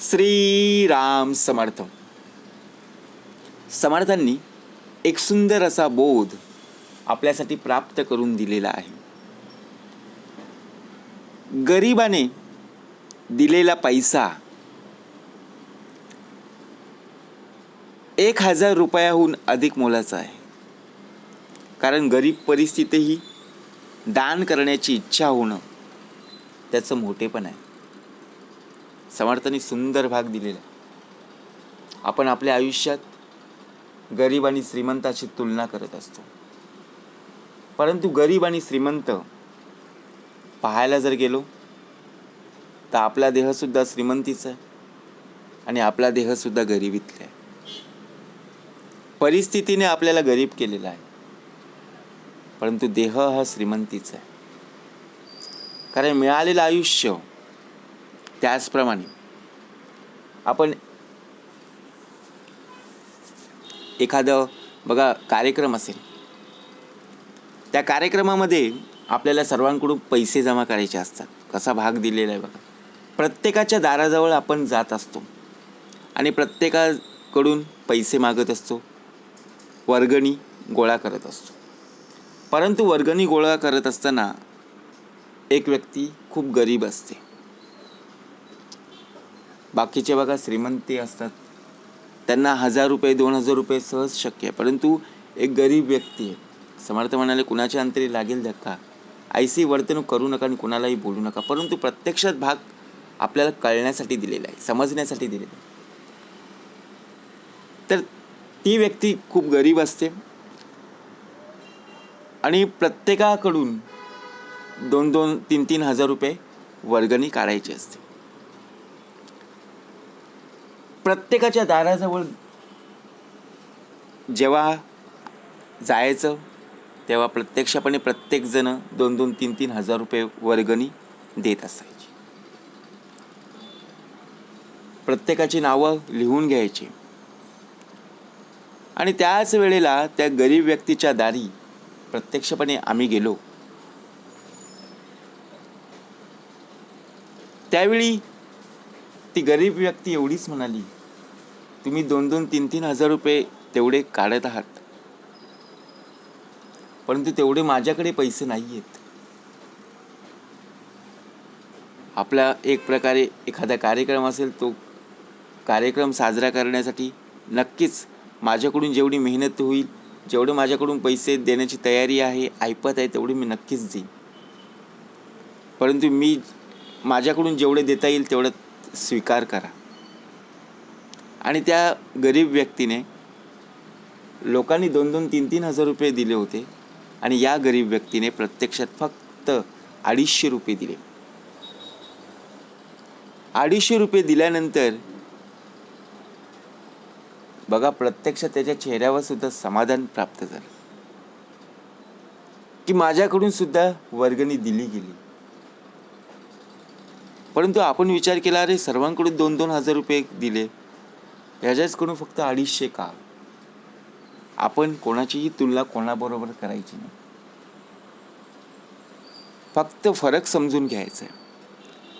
श्रीराम समर्थ. समर्थांनी एक सुंदर असा बोध आपल्यासाठी प्राप्त करून दिलेला आहे. गरिबाने दिलेला पैसा एक हजार रुपयाहून अधिक मोलाचा आहे. कारण गरीब परिस्थितीही दान करण्याची इच्छा होणं त्याचं मोठेपण आहे. समर्थांनी सुंदर भाग दिलेला आहे. आपण आपल्या आयुष्यात गरीब आणि श्रीमंताची तुलना करत असतो. परंतु गरीब आणि श्रीमंत पाहायला जर गेलो तर आपला देहसुद्धा श्रीमंतीचा आहे आणि आपला देहसुद्धा गरिबीतला आहे. परिस्थितीने आपल्याला गरीब केलेला आहे. परंतु देह हा श्रीमंतीचा आहे. कारण मिळालेलं आयुष्य त्याचप्रमाणे आपण एखादं बघा कार्यक्रम असेल. त्या कार्यक्रमामध्ये आपल्याला सर्वांकडून पैसे जमा करायचे असतात. कसा भाग दिलेला आहे बघा. प्रत्येकाच्या दाराजवळ आपण जात असतो. आणि प्रत्येकाकडून पैसे मागत असतो. वर्गणी गोळा करत असतो. परंतु वर्गणी गोळा करत असताना एक व्यक्ती खूप गरीब असते. बाकीचे बघा श्रीमंती असतात. त्यांना हजार रुपये दोन हजार रुपये सहज शक्य आहे. परंतु एक गरीब व्यक्ती आहे. समर्थ म्हणाले कुणाच्या अंतरी लागेल धक्का? ऐसी वर्तणूक करू नका आणि कुणालाही बोलू नका. परंतु प्रत्यक्षात भाग आपल्याला कळण्यासाठी दिलेला आहे समजण्यासाठी दिलेला आहे. तर ती व्यक्ती खूप गरीब असते. आणि प्रत्येकाकडून दोन दोन तीन तीन हजार रुपये वर्गणी काढायची असते. प्रत्येकाच्या दाराजवळ जेव्हा जायचं तेव्हा प्रत्यक्षपणे प्रत्येकजण दोन दोन तीन तीन हजार रुपये वर्गणी देत असायची. प्रत्येकाची नावं लिहून घ्यायची. आणि त्याच वेळेला त्या गरीब व्यक्तीच्या दारी प्रत्यक्षपणे आम्ही गेलो. त्यावेळी ती गरीब व्यक्ती एवढीच म्हणाली तुम्ही दोन दोन तीन तीन हजार रुपये तेवढे काढत आहात. परंतु तेवढे माझ्याकडे पैसे नाही आहेत आपला एक प्रकारे एखादा कार्यक्रम असेल तो कार्यक्रम साजरा करण्यासाठी नक्कीच माझ्याकडून जेवढी मेहनत होईल जेवढे माझ्याकडून पैसे देण्याची तयारी आहे ऐपत आहे तेवढी मी नक्कीच देईन. परंतु मी माझ्याकडून जेवढे देता येईल तेवढं स्वीकार करा. आणि त्या गरीब व्यक्तीने लोकांनी दोन दोन तीन तीन हजार रुपये दिले होते आणि या गरीब व्यक्तीने प्रत्यक्षात फक्त अडीचशे रुपये दिले. अडीचशे रुपये दिल्यानंतर बघा प्रत्यक्षात त्याच्या चेहऱ्यावर सुद्धा समाधान प्राप्त झालं. की माझ्याकडून सुद्धा वर्गणी दिली गेली. परंतु आपण विचार केला अरे सर्वांकडून दोन दोन हजार रुपये दिले. ह्याच्याचकडून फक्त अडीचशे का? आपण कोणाचीही तुलना कोणाबरोबर करायची नाही. फक्त फरक समजून घ्यायचा आहे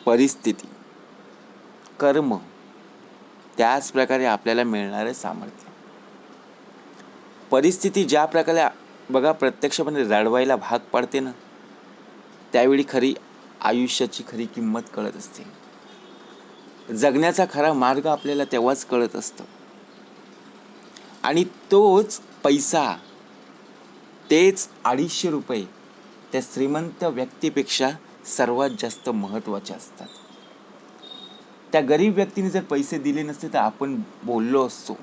परिस्थिती कर्म त्याच प्रकारे आपल्याला मिळणारं सामर्थ्य. परिस्थिती ज्या प्रकारे बघा प्रत्यक्षपणे रडवायला भाग पाडते ना त्यावेळी खरी आयुष्याची खरी किंमत कळत असते. जगण्याचा खरा मार्ग आपल्याला तेव्हाच कळत असतो. आणि तोच पैसा तेच अडीचशे रुपये त्या श्रीमंत व्यक्तीपेक्षा सर्वात जास्त महत्त्वाचे असतात. त्या गरीब व्यक्तीने जर पैसे दिले नसते तर आपण बोललो असतो.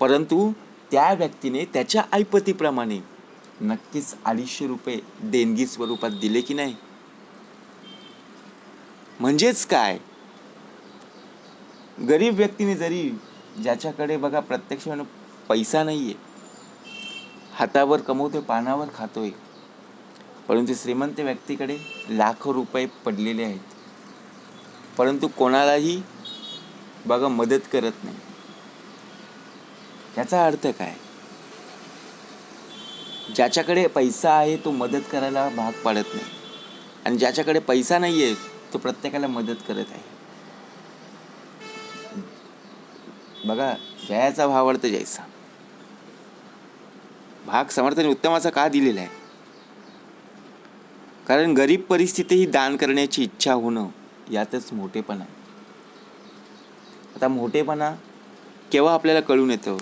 परंतु त्या व्यक्तीने त्याच्या ऐपतीप्रमाणे नक्कीच अडीचशे रुपये देणगी स्वरूपात दिले की नाही? म्हणजेच काय? गरीब व्यक्तीने जरी ज्याच्याकडे बघा प्रत्यक्ष पैसा नाहीये हातावर कमवतोय पानावर खातोय परंतु श्रीमंत व्यक्तीकडे लाखो रुपये पडलेले आहेत. परंतु कोणालाही बघा मदत करत नाही. याचा अर्थ काय? ज्याच्याकडे पैसा आहे तो मदत करायला भाग पाडत नाही. आणि ज्याच्याकडे पैसा नाही आहे तो प्रत्येकाला मदत करत आहे. बघा जयाचा भाव अर्थ जयसा भाग समर्थाने उत्तमाचा का दिलेला आहे? कारण गरीब परिस्थितीही दान करण्याची इच्छा होणं यातच मोठेपणा आहे. आता मोठेपणा केव्हा आपल्याला कळून येतं?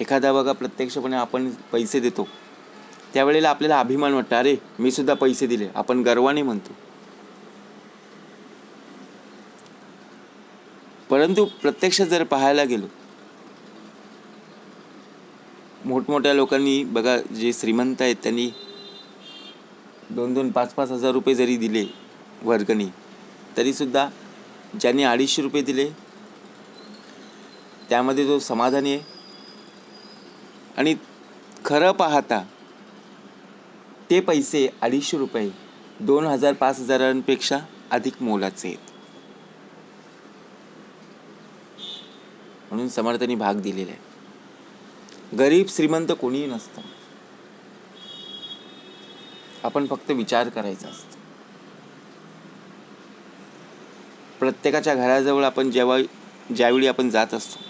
एखादा बघा प्रत्यक्षपणे आपण पैसे देतो. त्यावेळेला आपल्याला अभिमान वाटतं अरे मी सुद्धा पैसे दिले. आपण गर्वाने म्हणतो. परंतु प्रत्यक्ष जर पाहायला गेलो मोठमोठ्या लोकांनी बघा जे श्रीमंत आहेत त्यांनी दोन दोन पाच पाच हजार रुपये जरी दिले वर्गणी तरीसुद्धा ज्यांनी अडीचशे रुपये दिले त्यामध्ये जो समाधानी आहे. आणि खरं पाहता ते पैसे अडीचशे रुपये दोन हजार पाच हजारांपेक्षा अधिक मोलाचे आहेत. म्हणून समर्थांनी भाग दिलेला आहे. गरीब श्रीमंत कोणीही नसतं. आपण फक्त विचार करायचा असतो. प्रत्येकाच्या घराजवळ आपण जेव्हा ज्यावेळी आपण जात असतो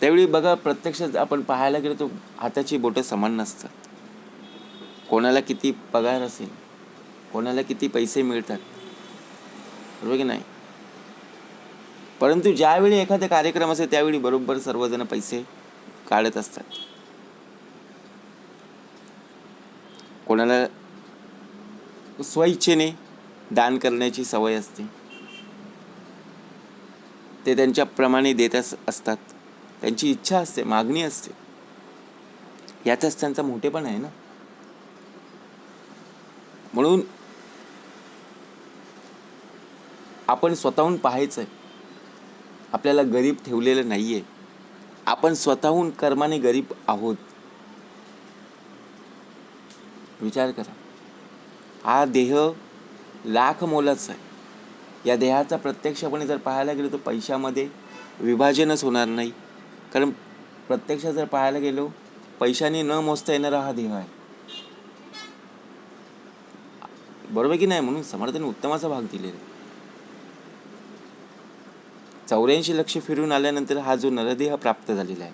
त्यावेळी बघा प्रत्यक्ष आपण पाहायला गेलो तर हाताची बोटं समान नसतात. कोणाला किती पगार असेल कोणाला किती पैसे मिळतात बरोबर की नाही? परंतु ज्यावेळी एखादा कार्यक्रम असेल त्यावेळी बरोबर सर्वजण पैसे काढत असतात. कोणाला स्वइच्छेने दान करण्याची सवय असते. ते त्यांच्याप्रमाणे देत अस- असतात. त्यांची इच्छा असते मागणी असते. याचाच त्यांचा मोठेपण आहे ना? म्हणून आपण स्वतःहून पाहायचंय. आपल्याला गरीब ठेवलेलं नाहीये. आपण स्वतःहून कर्माने गरीब आहोत. विचार करा. हा देह लाख मोलाचा आहे. या देहाचा प्रत्यक्षपणे जर पाहायला गेलो तर पैशामध्ये विभाजनच होणार नाही. कारण प्रत्यक्ष जर पाहायला गेलो पैशाने न मोजता येणारा हा देह आहे. बरोबर की नाही? म्हणून समर्थाने उत्तमाचा भाग दिलेला आहे. चौऱ्याऐंशी लक्ष फिरून आल्यानंतर हा जो नरदेह प्राप्त झालेला आहे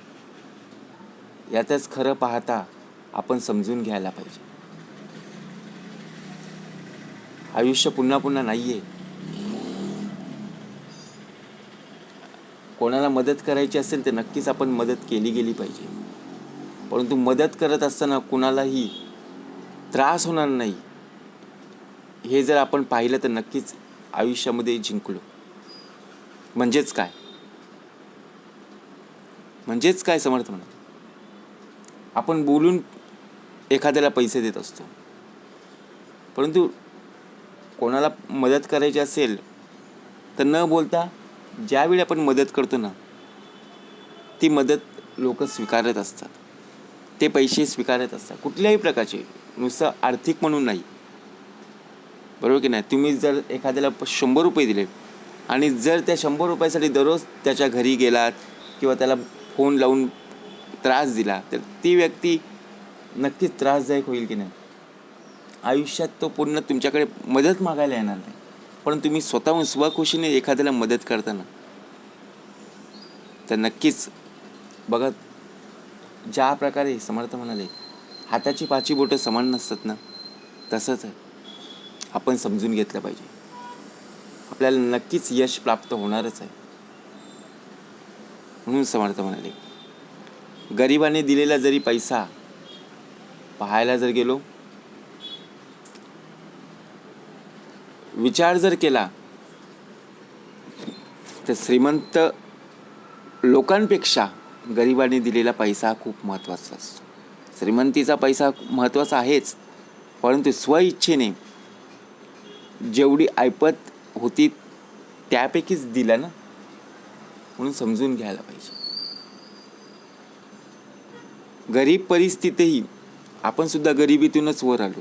यातच खरं पाहता आपण समजून घ्यायला पाहिजे. आयुष्य पुन्हा पुन्हा नाहीये. कोणाला मदत करायची असेल तर नक्कीच आपण मदत केली गेली पाहिजे. परंतु मदत करत असताना कुणालाही त्रास होणार नाही. हे जर आपण पाहिलं तर नक्कीच आयुष्यामध्ये जिंकलो. म्हणजेच काय? म्हणजेच काय समर्थ म्हणा आपण बोलून एखाद्याला पैसे देत असतो. परंतु कोणाला मदत करायची असेल तर न बोलता ज्यावेळी आपण मदत करतो ना ती मदत लोक स्वीकारत असतात. ते पैसे स्वीकारत असतात. कुठल्याही प्रकारचे. नुसतं आर्थिक म्हणून नाही. बरोबर की नाही? तुम्ही जर एखाद्याला शंभर रुपये दिले आणि जर त्या शंभर रुपयासाठी दररोज त्याच्या घरी गेलात किंवा त्याला फोन लावून त्रास दिला तर ती व्यक्ती नक्कीच त्रासदायक होईल की नाही? आयुष्यात तो पूर्ण तुमच्याकडे मदत मागायला येणार नाही. पण तुम्ही स्वतःहून स्वखुशीने एखाद्याला मदत करताना तर नक्कीच बघा ज्या प्रकारे समर्थ म्हणाले हाताची पाची बोटं समान नसतात ना तसंच आहे. आपण समजून घेतलं पाहिजे. आपल्याला नक्कीच यश प्राप्त होणारच आहे. म्हणून समर्थ म्हणाले गरिबाने दिलेला जरी पैसा पाहायला जर गेलो विचार जर केला तर श्रीमंत लोकांपेक्षा गरिबाने दिलेला पैसा खूप महत्त्वाचा असतो. श्रीमंतीचा पैसा महत्त्वाचा आहेच परंतु स्वइच्छेने जेवढी ऐपत होती त्यापैकीच दिला ना? म्हणून समजून घ्यायला पाहिजे. गरीब परिस्थितीही आपण सुद्धा गरिबीतूनच वर आलो.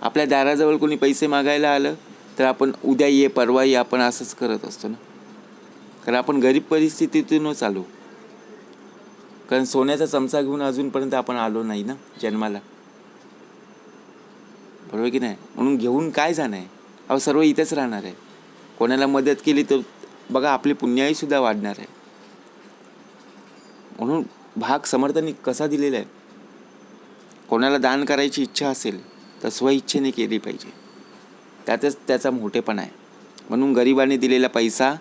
आपल्या दाराजवळ कोणी पैसे मागायला आलं तर आपण उद्या ये परवा ये आपण असंच करत असतो ना? कारण आपण गरीब परिस्थितीतूनच आलो. कारण सोन्याचा चमचा घेऊन अजूनपर्यंत आपण आलो नाही ना जन्माला? बरोबर की नाही? म्हणून घेऊन काय जाणं आहे? अहो सर्व इथेच राहणार आहे. कोणाला मदत केली तर बघा आपली पुण्याई सुद्धा वाढणार आहे. म्हणून भाग समर्थांनी कसा दिलेला आहे? कोणाला दान करायची इच्छा असेल तर स्वइच्छेने केली पाहिजे. त्यातच त्याचा मोठेपणा आहे. म्हणून गरिबाने दिलेला पैसा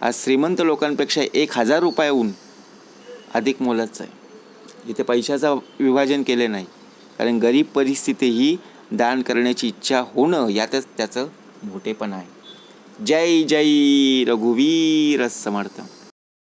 आज श्रीमंत लोकांपेक्षा एक हजार रुपयाहून अधिक मोलाचा आहे. इथे पैशाचा विभाजन केले नाही. कारण गरीब परिस्थितीही दान करण्याची इच्छा होणं यातच त्याचं मोठेपण आहे. जय जय रघुवीर समर्थ.